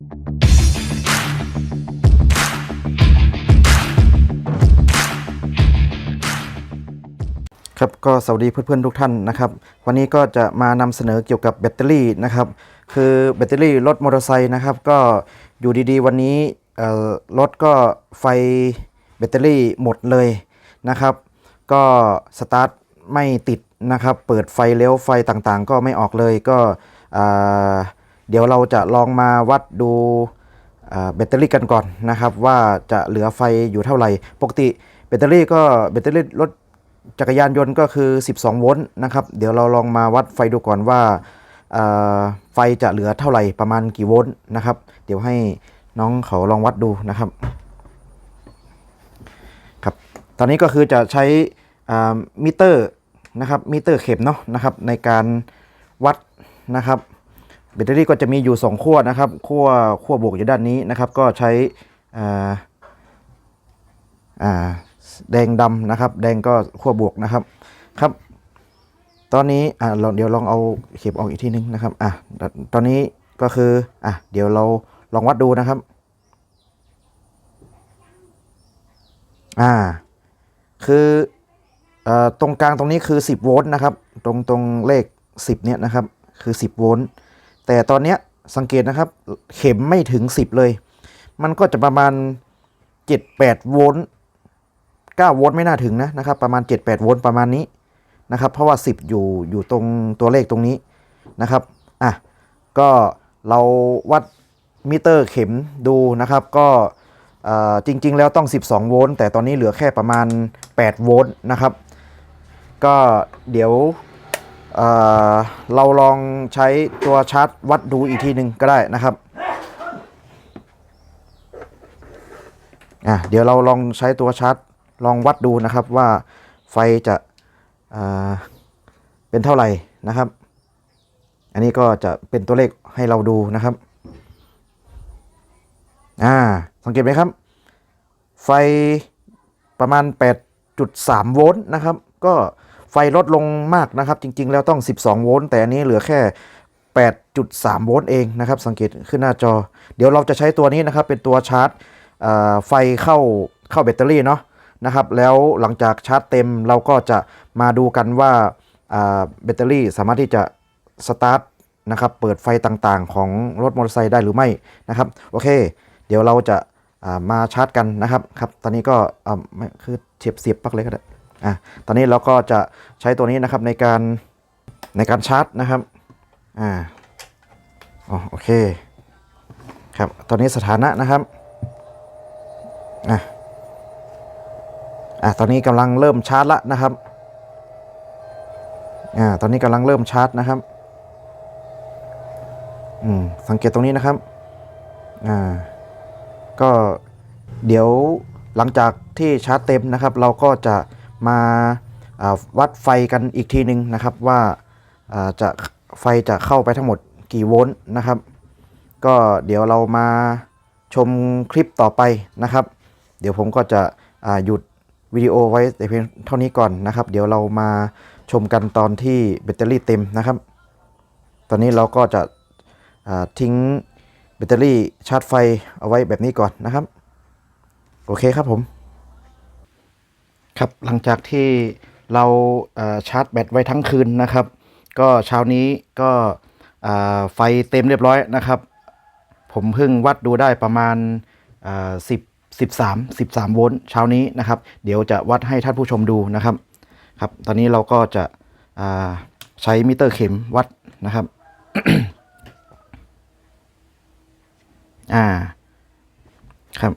ครับก็สวัสดีเพื่อนๆทุกท่านนะครับ วันนี้ก็จะมานำเสนอเกี่ยวกับแบตเตอรี่นะครับ คือแบตเตอรี่รถมอเตอร์ไซค์นะครับ ก็อยู่ดีๆ วันนี้รถก็ไฟแบตเตอรี่หมดเลยนะครับ ก็สตาร์ทไม่ติดนะครับ เปิดไฟเลี้ยวไฟต่างๆ ก็ไม่ออกเลยก็ เดี๋ยวเราจะลองมาวัดดูแบตเตอรี่กันก่อนนะครับว่าจะเหลือไฟอยู่เท่าไหร่ ปกติแบตเตอรี่ก็แบตเตอรี่รถจักรยานยนต์ก็คือ 12 โวลต์นะครับ เดี๋ยวเราลองมาวัดไฟดูก่อนว่าไฟจะเหลือเท่าไหร่ประมาณกี่โวลต์นะครับ เดี๋ยวให้น้องเขาลองวัดดูนะครับครับ ตอนนี้ก็คือจะใช้มิเตอร์นะครับมิเตอร์เข็มเนาะนะครับในการวัดนะครับ แบตเตอรี่ก็จะมีอยู่ 2 ขั้วนะครับขั้วขั้วบวกอยู่ด้านนี้นะครับ ก็ใช้แดงดำนะครับ แดงก็ขั้วบวกนะครับครับ ตอนนี้อ่าเดี๋ยวลองเอาเข็มออกอีกทีนึงนะครับอะตอนนี้ก็คืออะเดี๋ยวเราลองวัดดูนะครับอ่าคือเอ่อตรงกลางตรงนี้คือ 10 โวลต์นะครับ ตรงตรงเลข 10เนี่ยนะครับ คือ 10 โวลต์ แต่ตอนเนี้ยสังเกตนะครับเข็มไม่ถึง 10 เลย มันก็จะประมาณ 7-8 โวลต์9โวลต์ไม่น่าถึงนะนะครับ ประมาณ 7-8 โวลต์ประมาณนี้นะครับ เพราะว่า 10 อยู่อยู่ตรงตัวเลขตรงนี้นะครับอะก็เราวัดมิเตอร์เข็มดูนะครับก็จริง ๆ แล้วต้อง 12 โวลต์แต่ตอนนี้เหลือแค่ประมาณ 8 โวลต์นะครับ ก็เดี๋ยว เเราลองใช้ตัวชาร์จวัดดูอีกทีหนึ่งก็ได้นะครับอะเดี๋ยวเราลองใช้ตัวชาร์จลองวัดดูนะครับว่าไฟจะเป็นเท่าไหร่นะครับ อันนี้ก็จะเป็นตัวเลขให้เราดูนะครับอ่าสังเกตไหมครับ ไฟประมาณ 8.3 โวลต์นะครับ ก็ ไฟลดลงมากนะครับ จริง ๆ แล้วต้อง 12 โวลต์แต่อันนี้เหลือแค่ 8.3 โวลต์เองนะครับ สังเกตขึ้นหน้าจอ เดี๋ยวเราจะใช้ตัวนี้นะครับ เป็นตัวชาร์จไฟเข้าเข้าแบตเตอรี่เนาะนะครับ แล้วหลังจากชาร์จเต็มเราก็จะมาดูกันว่าแบตเตอรี่สามารถที่จะสตาร์ทนะครับเปิดไฟต่างๆ ของรถมอเตอร์ไซค์ได้หรือไม่นะครับ โอเค เดี๋ยวเราจะามาชาร์จกันนะครับครับ ตอนนี้ก็อ่าไม่คือเสียบเสียบปลั๊กเลยก็ได้ อะตอนนี้เราก็จะใช้ตัวนี้นะครับในการในการชาร์จนะครับอ่าอ๋อโอเคครับตอนนี้สถานะนะครับอะอะตอนนี้กำลังเริ่มชาร์จละนะครับอ่าตอนนี้กำลังเริ่มชาร์จนะครับอืมสังเกตตรงนี้นะครับอ่าก็เดี๋ยวหลังจากที่ชาร์จเต็มนะครับ เราก็จะ มาาวัดไฟกันอีกทีหนึ่งนะครับว่าาจะไฟจะเข้าไปทั้งหมดกี่โวลต์นะครับ ก็เดี๋ยวเรามาชมคลิปต่อไปนะครับ เดี๋ยวผมก็จะหยุดวิดีโอไว้แต่เพียงเท่านี้ก่อนนะครับ เดี๋ยวเรามาชมกันตอนที่แบตเตอรี่เต็มนะครับ ตอนนี้เราก็จะทิ้งแบตเตอรี่ชาร์จไฟเอาไว้แบบนี้ก่อนนะครับ โอเคครับผม ครับหลังจากที่เราชาร์จแบตไว้ทั้งคืนนะครับ ก็เช้านี้ก็ไฟเต็มเรียบร้อยนะครับ ผมเพิ่งวัดดูได้ประมาณสิบสิบสามสิบสามโวลต์เช้านี้นะครับ เดี๋ยวจะวัดให้ท่านผู้ชมดูนะครับครับตอนนี้เราก็จะใช้มิเตอร์เข็มวัดนะครับอ่าครับ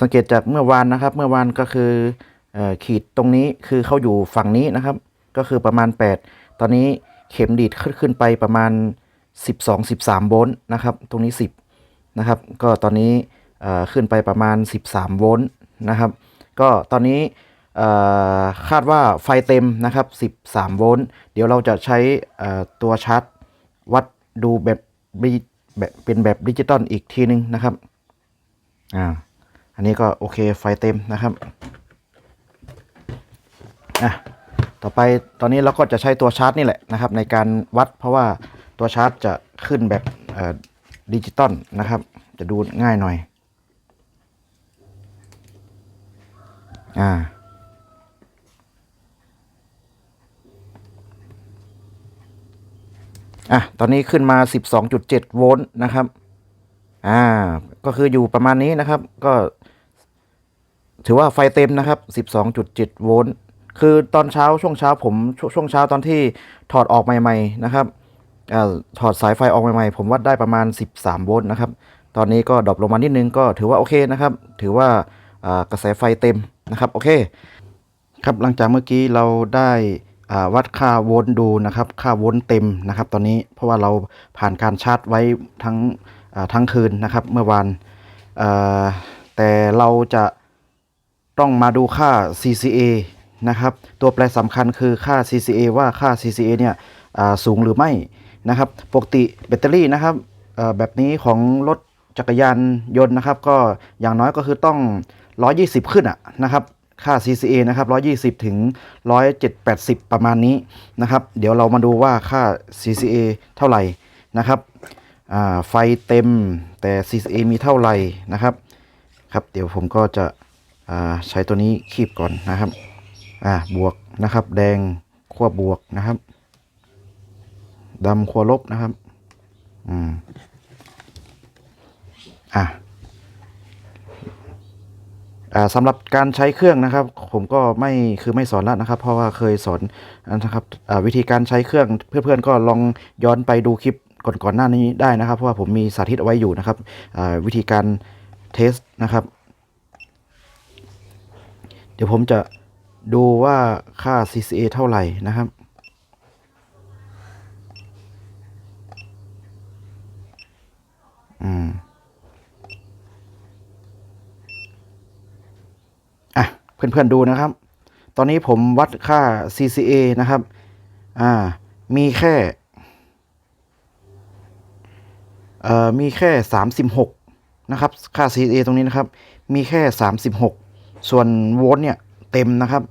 สังเกตจากเมื่อวานนะครับ เมื่อวานก็คืออขีดตรงนี้คือเขาอยู่ฝั่งนี้นะครับ ก็คือประมาณ 8 ตอนนี้เข็มดีดขึ้นไปประมาณ 12 13 โวลต์นะครับ ตรงนี้ 10 นะครับ ก็ตอนนี้ขึ้นไปประมาณ 13 โวลต์นะครับ ก็ตอนนี้คาดว่าไฟเต็มนะครับ 13 โวลต์ เดี๋ยวเราจะใช้ตัวชาร์จวัดดูแบบแบบเป็นแบบดิจิตอลอีกทีนึงนะครับ อ่า อันนี้ก็โอเคไฟเต็มนะครับอะต่อไปตอนนี้เราก็จะใช้ตัวชาร์จนี่แหละนะครับ ในการวัดเพราะว่าตัวชาร์จจะขึ้นแบบดิจิตอลนะครับ จะดูง่ายหน่อยอ่าอะ ตอนนี้ขึ้นมา 12.7 โวลต์นะครับ อ่า ก็คืออยู่ประมาณนี้นะครับ ก็ ถือว่าไฟเต็มนะครับ 12.7 โวลต์ คือตอนเช้าช่วงเช้าผมชช่วงเช้าตอนที่ถอดออกใหม่ ๆ นะครับอถอดสายไฟออกใหม่ๆ ผมวัดได้ประมาณ 13 โวลต์นะครับ ตอนนี้ก็ดรอปลงมานิดนึงก็ถือว่าโอเคนะครับ ถือว่ากระแสไฟเต็มนะครับโอเค ครับหลังจากเมื่อกี้เราได้วัดค่าโวลต์ดูนะครับ ค่าโวลต์เต็มนะครับ ตอนนี้เพราะว่าเราผ่านการชาร์จไว้ทั้ง ทั้งคืนนะครับเมื่อวานแต่เราจะต้องมาดูค่า CCA นะครับ ตัวแปรสำคัญคือค่า CCA ว่าค่า CCA เนี่ยสูงหรือไม่นะครับ ปกติแบตเตอรี่นะครับแบบนี้ของรถจักรยานยนต์นะครับ ก็อย่างน้อยก็คือต้อง 120 ขึ้นอะนะครับ ค่า CCA นะครับ 120 ถึง10780 ประมาณนี้นะครับ เดี๋ยวเรามาดูว่าค่า CCA เท่าไหร่นะครับ ไฟเต็มแต่ CCA มีเท่าไหร่นะครับ ครับ เดี๋ยวผมก็จะใช้ตัวนี้คีบก่อนนะครับอ่าบวกนะครับ แดงขั้วบวกนะครับดำขั้วลบนะครับ อืม อะอ่าสำหรับการใช้เครื่องนะครับ ผมก็ไม่คือไม่สอนแล้วนะครับ เพราะว่าเคยสอนนะครับวิธีการใช้เครื่องเพื่อนๆก็ลองย้อนไปดูคลิป ก่อนๆหน้านี้ได้นะครับ เพราะว่าผมมีสาธิตเอาไว้อยู่นะครับวิธีการเทสนะครับ เดี๋ยวผมจะดูว่าค่า CCA เท่าไหร่นะครับอืมอะเพื่อนๆดูนะครับ ตอนนี้ผมวัดค่า CCA นะครับ อ่า มีแค่ เอ่อมีแค่36นะครับ ค่า CCA ตรงนี้นะครับ มีแค่36ส่วนโวลต์เนี่ยเต็มนะครับ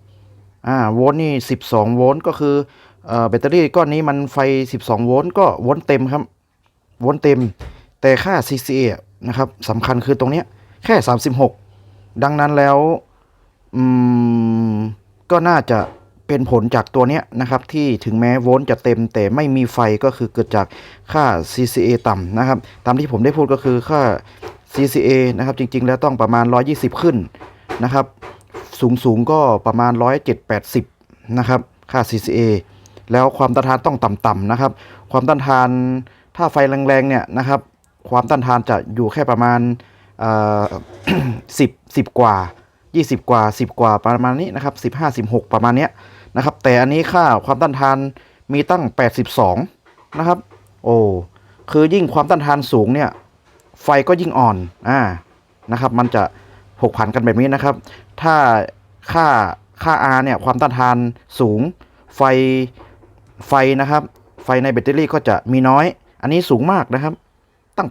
อ่า โวลต์นี่12โวลต์ก็คือเอ่อแบตเตอรี่ก้อนนี้มันไฟ12โวลต์ก็โวลต์เต็มครับ โวลต์เต็ม แต่ค่า CCA นะครับสำคัญคือตรงเนี้ยแค่36ดังนั้นแล้ว อืม ก็น่าจะ เป็นผลจากตัวเนี้ยนะครับที่ถึงแม้โวลต์จะเต็มแต่ไม่มีไฟก็คือเกิดจากค่า CCA ต่ำนะครับ ตามที่ผมได้พูดก็คือค่า CCA นะครับจริงๆ แล้วต้องประมาณ 120 ขึ้นนะครับ สูงสูงก็ประมาณ107-80นะครับ ค่า CCA แล้วความต้านทานต้องต่ำๆนะครับ ความต้านทานถ้าไฟแรงๆเนี่ยนะครับ ความต้านทานจะอยู่แค่ประมาณเอ่อสิบสิบกว่า 20 กว่า 10 กว่าประมาณนี้นะครับ 15 16 ประมาณเนี้ย นะครับ แต่อันนี้ค่าความต้านทานมีตั้ง 82 นะครับ โอ้คือยิ่งความต้านทานสูงเนี่ย ไฟก็ยิ่งอ่อนอ่านะครับ มันจะผกผันกันแบบนี้นะครับ ถ้าค่าค่า R เนี่ยความต้านทานสูง ไฟไฟนะครับ ไฟในแบตเตอรี่ก็จะมีน้อย อันนี้สูงมากนะครับ ตั้ง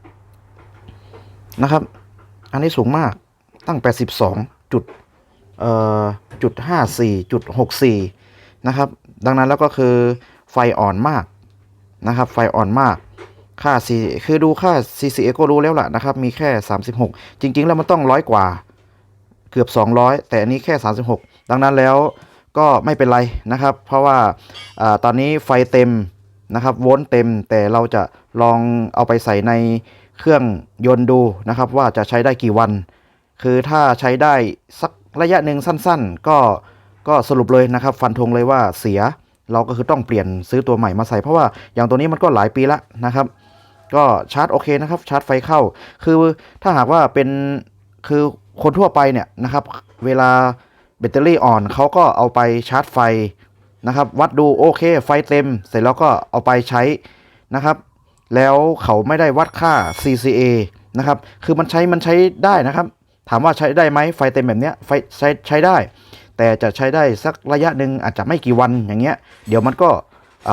80 นะครับ อันนี้สูงมากตั้ง 82 จุดเอ่จุด54จุด64นะครับ ดังนั้นแล้วก็คือไฟอ่อนมากนะครับ ไฟอ่อนมาก ค่า C คือดูค่า CCA ก็รู้แล้วล่ะนะครับ มีแค่ 36 จริง ๆ แล้วมันต้องร้อยกว่า เกือบ 200 แต่อันนี้แค่ 36 ดังนั้นแล้วก็ไม่เป็นไรนะครับ เพราะว่าอาตอนนี้ไฟเต็มนะครับโวลต์เต็ม แต่เราจะลองเอาไปใส่ในเครื่องยนต์ดูนะครับ ว่าจะใช้ได้กี่วัน คือถ้าใช้ได้สัก ระยะหนึ่งสั้นๆ ก็ก็สรุปเลยนะครับ ฟันธงเลยว่าเสียเราก็คือต้องเปลี่ยนซื้อตัวใหม่มาใส่ เพราะว่าอย่างตัวนี้มันก็หลายปีละนะครับ ก็ชาร์จโอเคนะครับ ชาร์จไฟเข้า คือถ้าหากว่าเป็นคือคนทั่วไปเนี่ยนะครับ เวลาแบตเตอรี่อ่อนเขาก็เอาไปชาร์จไฟนะครับ วัดดูโอเค ไฟเต็ม เสร็จแล้วก็เอาไปใช้นะครับ แล้วเขาไม่ได้วัดค่า CCA นะครับ คือมันใช้มันใช้ได้นะครับ ถามว่าใช้ได้ไหมไฟเต็มแบบเนี้ยไฟใช้ใช้ได้ แต่จะใช้ได้สักระยะหนึ่งอาจจะไม่กี่วันอย่างเงี้ยเดี๋ยวมันก็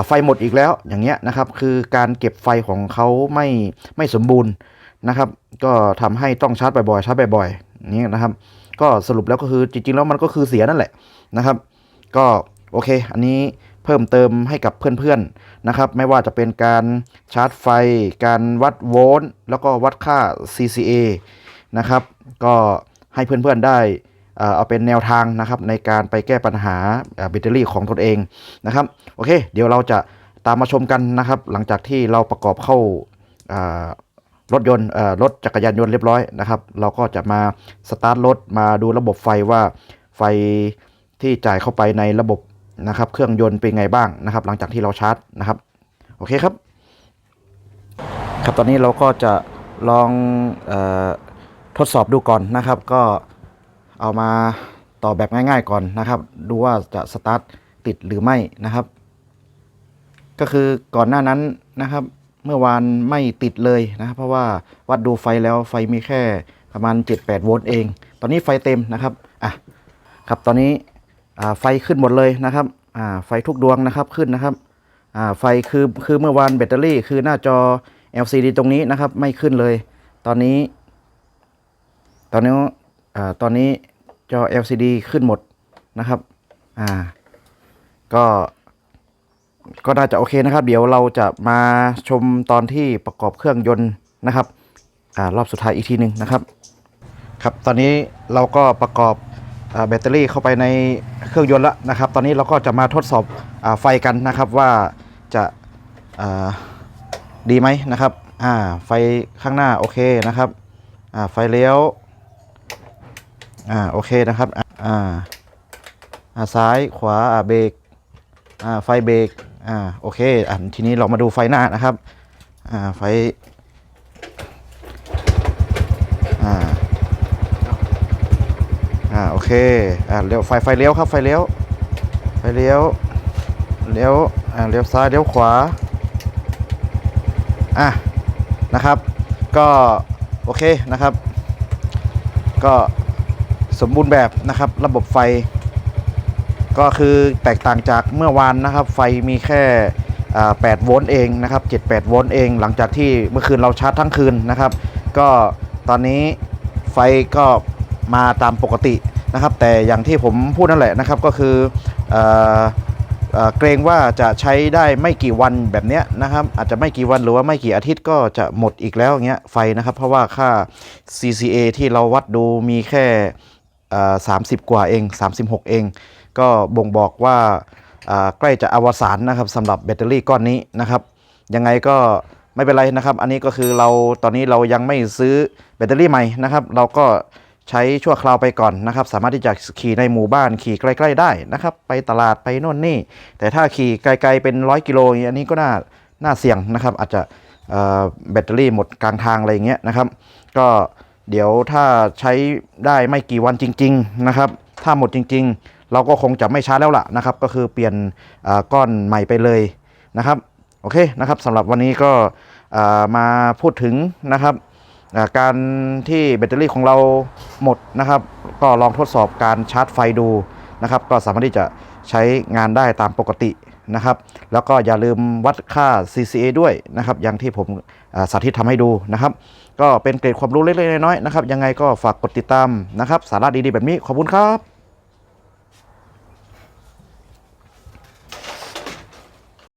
ไฟหมดอีกแล้วอย่างเงี้ยนะครับ คือการเก็บไฟของเขาไม่ไม่สมบูรณ์นะครับ ก็ทำให้ต้องชาร์จบ่อยๆชาร์จบ่อยๆอยนี้นะครับ ก็สรุปแล้วก็คือจริงๆแล้วมันก็คือเสียนั่นแหละนะครับ ก็โอเค อันนี้เพิ่มเติมให้กับเพื่อนๆนะครับ ไม่ว่าจะเป็นการชาร์จไฟ การวัดโวลต์แล้วก็วัดค่า CCA นะครับ ก็ให้เพื่อนๆได้เอาเป็นแนวทางนะครับในการไปแก้ปัญหาแบตเตอรี่ของตนเองนะครับโอเค เดี๋ยวเราจะตามมาชมกันนะครับ หลังจากที่เราประกอบเข้ารถยนต์รถจักรยานยนต์เรียบร้อยนะครับ เราก็จะมาสตาร์ทรถมาดูระบบไฟว่าไฟที่จ่ายเข้าไปในระบบนะครับ เครื่องยนต์เป็นไงบ้างนะครับ หลังจากที่เราชาร์จนะครับ โอเคครับ ครับตอนนี้เราก็จะลองเออ ทดสอบดูก่อนนะครับ ก็เอามาต่อแบบง่าย ๆก่อนนะครับ ดูว่าจะสตาร์ทติดหรือไม่นะครับ ก็คือก่อนหน้านั้นนะครับ เมื่อวานไม่ติดเลยนะครับ เพราะว่าวัดดูไฟแล้วไฟมีแค่ประมาณ 7-8 โวลต์เอง ตอนนี้ไฟเต็มนะครับอะครับตอนนี้ไฟขึ้นหมดเลยนะครับไฟทุกดวงนะครับขึ้นนะครับไฟคือคือเมื่อวานแบตเตอรี่คือหน้าจอ LCD ตรงนี้นะครับ ไม่ขึ้นเลย ตอนนี้ ตอนนี้ตอนนี้จอ LCD ขึ้นหมดนะครับ อ่า ก็ ก็น่าจะโอเคนะครับ เดี๋ยวเราจะมาชมตอนที่ประกอบเครื่องยนต์นะครับ อ่า รอบสุดท้ายอีกทีหนึ่งนะครับ ครับ ตอนนี้เราก็ประกอบอแบตเตอรี่เข้าไปในเครื่องยนต์แล้วนะครับ ตอนนี้เราก็จะมาทดสอบอไฟกันนะครับว่าจะดีไหมนะครับ อ่า ไฟข้างหน้าโอเคนะครับ อ่า ไฟเลี้ยว อ่าโอเคนะครับอ่าอ่าซ้ายขวาอ่าเบรกอ่าไฟเบรกอ่าโอเคอะทีนี้เรามาดูไฟหน้านะครับอ่าไฟอ่าอ่าโอเคอ่าเลี้ยวไฟไฟเลี้ยวครับไฟเลี้ยวไฟเลี้ยวเลี้ยวอ่าเลี้ยวซ้ายเลี้ยวขวาอะนะครับ ก็โอเคนะครับ ก็ สมบูรณ์แบบนะครับ ระบบไฟ ก็คือแตกต่างจากเมื่อวานนะครับ ไฟมีแค่8โวลต์เองนะครับ7-8โวลต์เอง หลังจากที่เมื่อคืนเราชาร์จทั้งคืนนะครับ ก็ตอนนี้ไฟก็มาตามปกตินะครับ แต่อย่างที่ผมพูดนั่นแหละนะครับ ก็คือเอ่อเอเกรงว่าจะใช้ได้ไม่กี่วันแบบเนี้ยนะครับ อาจจะไม่กี่วันหรือว่าไม่กี่อาทิตย์ก็จะหมดอีกแล้วเงี้ยไฟนะครับ เพราะว่าค่า CCA ที่เราวัดดูมีแค่ สามสิบกว่าเอง 36 เอง ก็บ่งบอกว่าใกล้จะอวสานนะครับสำหรับแบตเตอรี่ก้อนนี้นะครับ ยังไงก็ไม่เป็นไรนะครับ อันนี้ก็คือเราตอนนี้เรายังไม่ซื้อแบตเตอรี่ใหม่นะครับ เราก็ใช้ชั่วคราวไปก่อนนะครับ สามารถที่จะขี่ในหมู่บ้านขี่ใกล้ ๆ ได้นะครับ ไปตลาดไปโน่นนี่ แต่ถ้าขี่ไกลๆเป็นร้อยกิโลอย่างนนี้ก็น่าน่าเสี่ยงนะครับ อาจจะแบตเตอรี่หมดกลางทางอะไรอย่างเงี้ยนะครับ ก็ เดี๋ยวถ้าใช้ได้ไม่กี่วันจริง ๆ นะครับ ถ้าหมดจริง ๆ เราก็คงจะไม่ช้าแล้วล่ะนะครับ ก็คือเปลี่ยนก้อนใหม่ไปเลยนะครับ โอเคนะครับสำหรับวันนี้ก็มาพูดถึงนะครับการที่แบตเตอรี่ของเราหมดนะครับ ก็ลองทดสอบการชาร์จไฟดูนะครับ ก็สามารถที่จะใช้งานได้ตามปกตินะครับ แล้วก็อย่าลืมวัดค่า CCA ด้วยนะครับ อย่างที่ผม สาธิตทำให้ดูนะครับ ก็เป็นเกร็ดความรู้เล็กๆน้อยๆนะครับ ยังไงก็ฝากกดติดตามนะครับ สาระดีๆแบบนี้ขอบคุณครับ